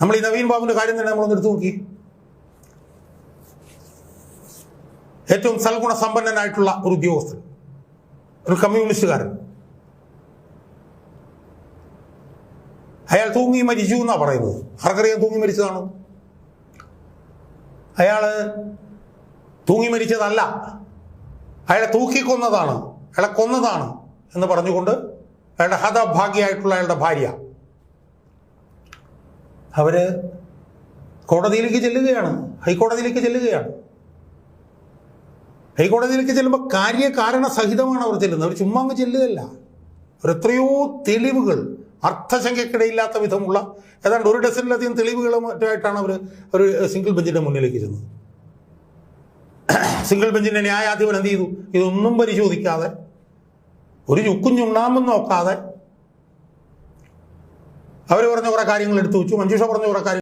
നമ്മൾ ഈ നവീൻ ബാബുവിന്റെ കാര്യം തന്നെ നമ്മളൊന്ന് എടുത്തു നോക്കി. ഏറ്റവും സൽഗുണ സമ്പന്നനായിട്ടുള്ള ഒരു ഉദ്യോഗസ്ഥൻ ഒരു കമ്മ്യൂണിസ്റ്റുകാരൻ. അയാൾ തൂങ്ങി മരിച്ചു എന്നാ പറയുന്നത്. ആർക്കറിയാം തൂങ്ങി മരിച്ചതാണ്? അയാൾ തൂങ്ങി മരിച്ചതല്ല. അയാളെ തൂക്കിക്കൊന്നതാണ്. അയാളെ കൊന്നതാണ് എന്ന് പറഞ്ഞുകൊണ്ട് അയാളുടെ ഹതഭാഗ്യമായിട്ടുള്ള അയാളുടെ ഭാര്യ അവർ കോടതിയിലേക്ക് ചെല്ലുകയാണ്. ഹൈക്കോടതിയിലേക്ക് ചെല്ലുകയാണ്. ഹൈക്കോടതിയിലേക്ക് ചെല്ലുമ്പോൾ കാര്യകാരണ സഹിതമാണ് അവർ ചെല്ലുന്നത്. അവർ ചുമ്മാ അങ്ങ് ചെല്ലുകയല്ല. അവർ എത്രയോ തെളിവുകൾ അർത്ഥശങ്കയ്ക്കിടയില്ലാത്ത വിധമുള്ള ഏതാണ്ട് ഒരു ഡസനിലധികം തെളിവുകളും മറ്റുമായിട്ടാണ് അവർ ഒരു സിംഗിൾ ബെഞ്ചിന്റെ മുന്നിലേക്ക് ചെന്നത്. സിംഗിൾ ബെഞ്ചിന്റെ ന്യായാധിപൻ എന്ത് ചെയ്തു? ഇതൊന്നും പരിശോധിക്കാതെ ഒരു ചുക്കും ചുണ്ണാമ്പും നോക്കാതെ അവർ പറഞ്ഞ കുറെ കാര്യങ്ങൾ എടുത്തു വെച്ചു. മഞ്ജുഷ പറഞ്ഞ കുറെ കാര്യങ്ങൾ